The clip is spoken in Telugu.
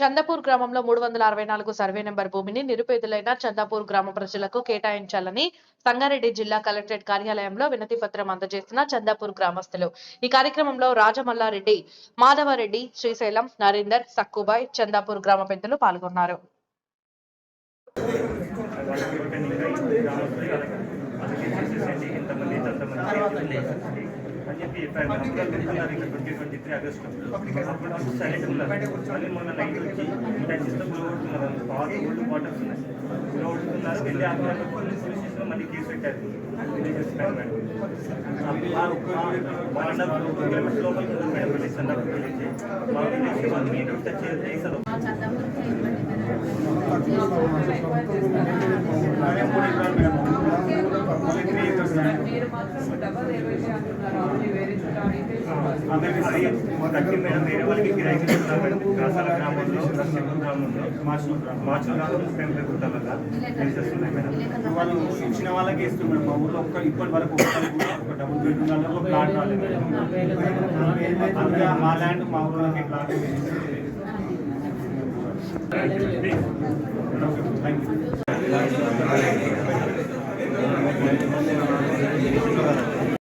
చందాపూర్ గ్రామంలో మూడు వందల అరవై నాలుగు సర్వే నెంబర్ భూమిని నిరుపేదలైన చందాపూర్ గ్రామ ప్రజలకు కేటాయించాలని సంగారెడ్డి జిల్లా కలెక్టరేట్ కార్యాలయంలో వినతి పత్రం అందజేసిన చందాపూర్ గ్రామస్తులు. ఈ కార్యక్రమంలో రాజమల్లారెడ్డి మాధవరెడ్డి శ్రీశైలం నరేందర్ సక్కుబాయ్ చందాపూర్ గ్రామ పెద్దలు పాల్గొన్నారు. అని చెప్పి చెప్పారు ట్వంటీ ట్వంటీ త్రీ ఆగస్టు అప్పుడు సైలెంట్ ఉన్నారు మొన్న నైట్ వచ్చి పాత ఓల్డ్ క్వార్టర్స్ ఉన్నాయి గురగొడుతున్నారు వెళ్ళి ఆత్మ పోలీస్ స్టేషన్లో మళ్ళీ కేసు పెట్టారు మీరు టచ్ మాత్రం డబల్ ఏవైతే అంటున్నారో వేరే వాళ్ళకి కిరాయికి గ్రామంలో గ్రామంలో మార్చుల టెన్ పెరుగుతాం వాళ్ళు ఇచ్చిన వాళ్ళకి ఇస్తున్నారు. మా ఊళ్ళో ఒక ఇప్పటి వరకు డబుల్ బెడ్రూమ్ ప్లాట్ రాలేదు అందుకే మా ల్యాండ్ మా ఊళ్ళోకి ప్లాట్ థ్యాంక్ యూ